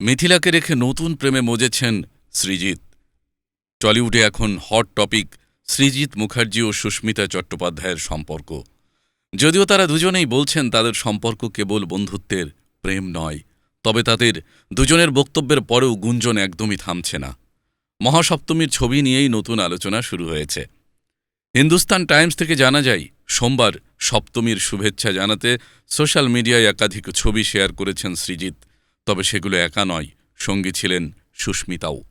মিথিলাকে রেখে নতুন প্রেমে মজেছেন সৃজিত টলিউডে এখন হট টপিক সৃজিত মুখার্জি ও সুস্মিতা চট্টোপাধ্যায়ের সম্পর্ক। যদিও তারা দুজনেই বলছেন তাদের সম্পর্ক কেবল বন্ধুত্বের প্রেম নয়, তবে তাদের দুজনের বক্তব্যের পরেও গুঞ্জন একদমই থামছে না। মহাসপ্তমীর ছবি নিয়েই নতুন আলোচনা শুরু হয়েছে। হিন্দুস্তান টাইমস থেকে জানা যায়, সোমবার সপ্তমীর শুভেচ্ছা জানাতে সোশ্যাল মিডিয়ায় একাধিক ছবি শেয়ার করেছেন সৃজিত তবে সেগুলো একা নয়, সঙ্গী ছিলেন সুস্মিতাও।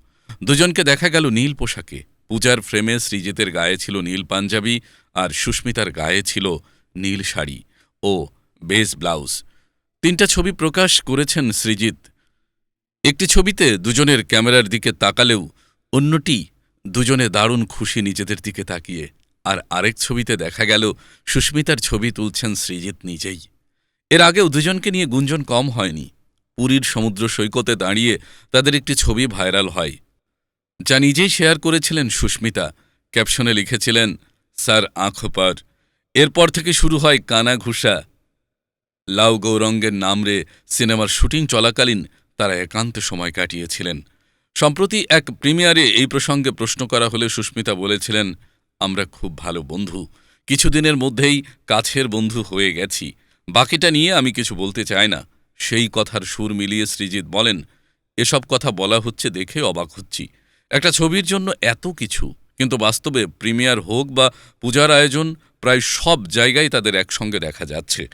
দুজনকে দেখা গেল নীল পোশাকে। পূজার ফ্রেমে শ্রীজিতের গায়ে ছিল নীল পাঞ্জাবি আর সুস্মিতার গায়ে ছিল নীল শাড়ি ও বেস ব্লাউজ। তিনটা ছবি প্রকাশ করেছেন সৃজিত। একটি ছবিতে দুজনের ক্যামেরার দিকে তাকালেও অন্যটি দুজনে দারুণ খুশি নিজেদের দিকে তাকিয়ে। আর আরেক ছবিতে দেখা গেল সুস্মিতার ছবি তুলছেন সৃজিত নিজেই। এর আগেও দুজনকে নিয়ে গুঞ্জন কম হয়নি। পুরীর সমুদ্র সৈকতে দাঁড়িয়ে তাদের একটি ছবি ভাইরাল হয়। যা নিজেই শেয়ার করেছিলেন সুস্মিতা। ক্যাপশনে লিখেছিলেন, স্যার আঁখপার এরপর থেকে শুরু হয় কানা ঘুষা। লাউ গৌরঙ্গের নামরে সিনেমার শুটিং চলাকালীন তারা একান্তে সময় কাটিয়েছিলেন। সম্প্রতি এক প্রিমিয়ারে এই প্রসঙ্গে প্রশ্ন করা হলে সুস্মিতা বলেছিলেন, আমরা খুব ভালো বন্ধু। কিছুদিনের মধ্যেই কাছের বন্ধু হয়ে গেছি। বাকিটা নিয়ে আমি কিছু বলতে চাই না। সেই কথার সুর মিলিয়ে সৃজিত বলেন, এসব কথা বলা হচ্ছে দেখে অবাক হচ্ছি। একটা ছবির জন্য এত কিছু, কিন্তু বাস্তবে প্রিমিয়ার হোক বা পূজার আয়োজন, প্রায় সব জায়গায় তাদের একসঙ্গে দেখা যাচ্ছে।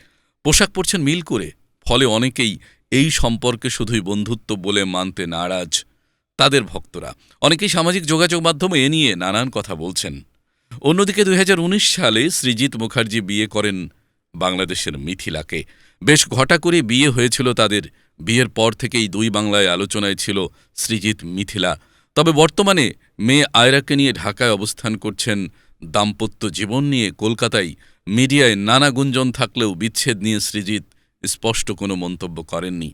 পোশাক পরছেন মিল করে, ফলে অনেকেই এই সম্পর্কে শুধুই বন্ধুত্ব বলে মানতে নারাজ। তাদের ভক্তরা, অনেকেই সামাজিক যোগাযোগ মাধ্যমে এ নিয়ে নানান কথা বলছেন। অন্যদিকে দুই হাজার উনিশ সালে সৃজিত মুখার্জি বিয়ে করেন বাংলাদেশের মিথিলাকে। বেশ ঘটা করে বিয়ে হয়েছিল তাদের। বিয়ের পর থেকেই দুই বাংলায় আলোচনায় ছিল সৃজিত মিথিলা। তবে বর্তমানে মেয়ে আয়রাকে নিয়ে ঢাকায় অবস্থান করছেন দাম্পত্য জীবন নিয়ে কলকাতায় মিডিয়ায় নানা গুঞ্জন থাকলেও বিচ্ছেদ নিয়ে সৃজিত স্পষ্ট কোনো মন্তব্য করেননি।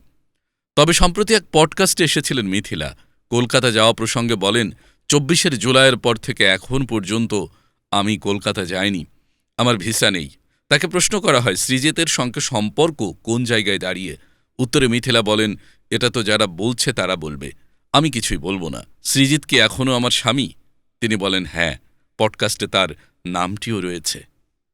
তবে সম্প্রতি এক পডকাস্টে এসেছিলেন মিথিলা। কলকাতা যাওয়া প্রসঙ্গে বলেন, চব্বিশের জুলাইয়ের পর থেকে এখন পর্যন্ত আমি কলকাতা যাইনি। আমার ভিসা নেই। তাকে প্রশ্ন করা হয় শ্রীজিতের সঙ্গে সম্পর্ক কোন জায়গায় দাঁড়িয়ে? উত্তরে মিথিলা বলেন, এটা তো যারা বলছে তারা বলবে। আমি কিছুই বলব না। সৃজিত কি এখনও আমার স্বামী? তিনি বলেন হ্যাঁ পডকাস্টে তার নামটিও রয়েছে।